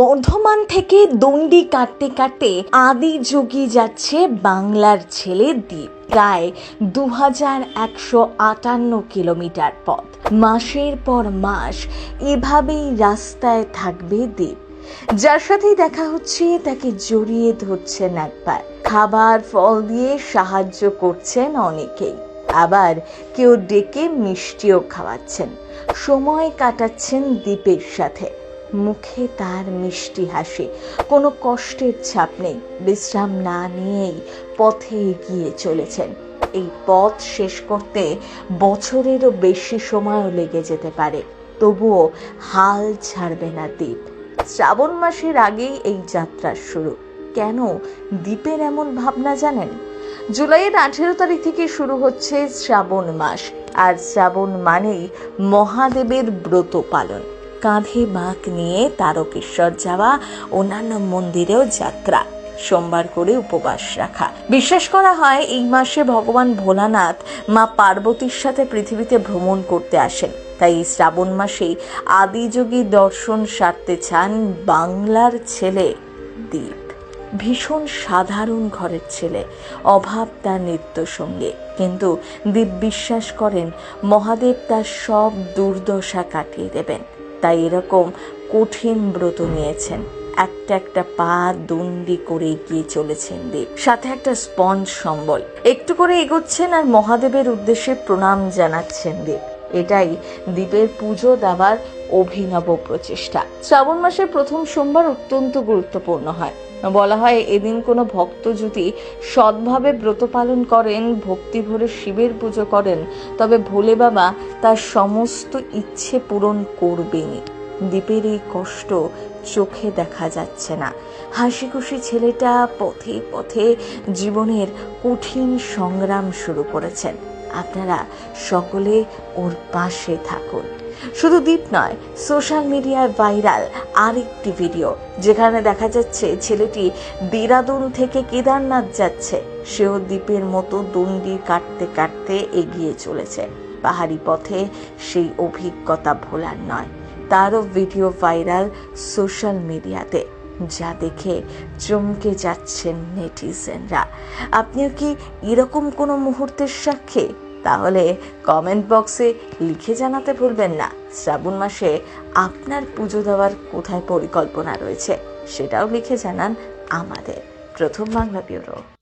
বর্ধমান থেকে দণ্ডি কাটতে কাটতে আদি যোগী যাচ্ছে বাংলার ছেলে দ্বীপ। প্রায় দু হাজার একশো আটান্ন কিলোমিটার পথ। মাসের পর মাস এভাবেই রাস্তায় থাকবে দ্বীপ। যার সাথেই দেখা হচ্ছে, তাকে জড়িয়ে ধরছেন একবার। খাবার, ফল দিয়ে সাহায্য করছেন অনেকেই। আবার কেউ ডেকে মিষ্টিও খাওয়াচ্ছেন। সময় কাটাচ্ছেন দ্বীপের সাথে। মুখে তার মিষ্টি হাসি। কোনো কষ্টের ছাপ নেই। বিশ্রাম না নিয়েই পথে এগিয়ে চলেছেন। এই পথ শেষ করতে বছরেরও বেশি সময়ও লেগে যেতে পারে। তবুও হাল ছাড়বে না দ্বীপ। শ্রাবণ মাসের আগেই এই যাত্রার শুরু। কেন দ্বীপের এমন ভাবনা জানেন? জুলাইয়ের আঠেরো তারিখ থেকে শুরু হচ্ছে শ্রাবণ মাস। আর শ্রাবণ মানেই মহাদেবের ব্রত পালন। কাঁধে বাঁক নিয়ে তারকেশ্বর যাওয়া, অন্যান্য মন্দিরেও যাত্রা, সোমবার করে উপবাস রাখা। বিশ্বাস করা হয়, এই মাসে ভগবান ভোলানাথ মা পার্বতীর সাথে পৃথিবীতে ভ্রমণ করতে আসেন। তাই শ্রাবণ মাসেই আদিযোগী দর্শন সারতে চান বাংলার ছেলে দ্বীপ ভীষণ সাধারণ ঘরের ছেলে, অভাব তার নৃত্য সঙ্গে। কিন্তু দীপ বিশ্বাস করেন, মহাদেব তার সব দুর্দশা কাটিয়ে দেবেন। তাই এরকম কঠিন ব্রত নিয়েছেন। একটা একটা পা দণ্ডি করে এগিয়ে চলেছেন দেব। সাথে একটা স্পঞ্জ সম্বল। একটু করে এগোচ্ছেন আর মহাদেবের উদ্দেশ্যে প্রণাম জানাচ্ছেন দীপ এটাই দ্বীপের পুজো দেওয়ার অভিনব প্রচেষ্টা। শ্রাবণ মাসের প্রথম সোমবার অত্যন্ত গুরুত্বপূর্ণ হয়। বলা হয় এদিন কোনো ভক্ত যদি সৎভাবে ব্রত পালন করেন, ভক্তি ভরে শিবের পুজো করেন, তবে ভোলে বাবা তার সমস্ত ইচ্ছে পূরণ করবেনই। দ্বীপের এই কষ্ট চোখে দেখা যাচ্ছে না। হাসি খুশি ছেলেটা পথে পথে জীবনের কঠিন সংগ্রাম শুরু করেছেন। আপনারা সকলে ওর পাশে থাকুন। শুধু দ্বীপ নয়, সোশ্যাল মিডিয়ায় ভাইরাল আরেকটি ভিডিও, যেখানে দেখা যাচ্ছে ছেলেটি দেরাদুন থেকে কেদারনাথ যাচ্ছে। সেও দ্বীপের মতো দণ্ডি কাটতে কাটতে এগিয়ে চলেছে। পাহাড়ি পথে সেই অভিজ্ঞতা ভোলার নয়, তারও ভিডিও ভাইরাল সোশ্যাল মিডিয়াতে, যা দেখে চমকে যাচ্ছেন নেটিজেনরা। আপনিও কি এরকম কোনো মুহূর্তের সাক্ষী? তাহলে কমেন্ট বক্সে লিখে জানাতে ভুলবেন না। শ্রাবণ মাসে আপনার পুজো দেওয়ার কোথায় পরিকল্পনা রয়েছে, সেটাও লিখে জানান আমাদের। প্রথম বাংলা ব্যুরো।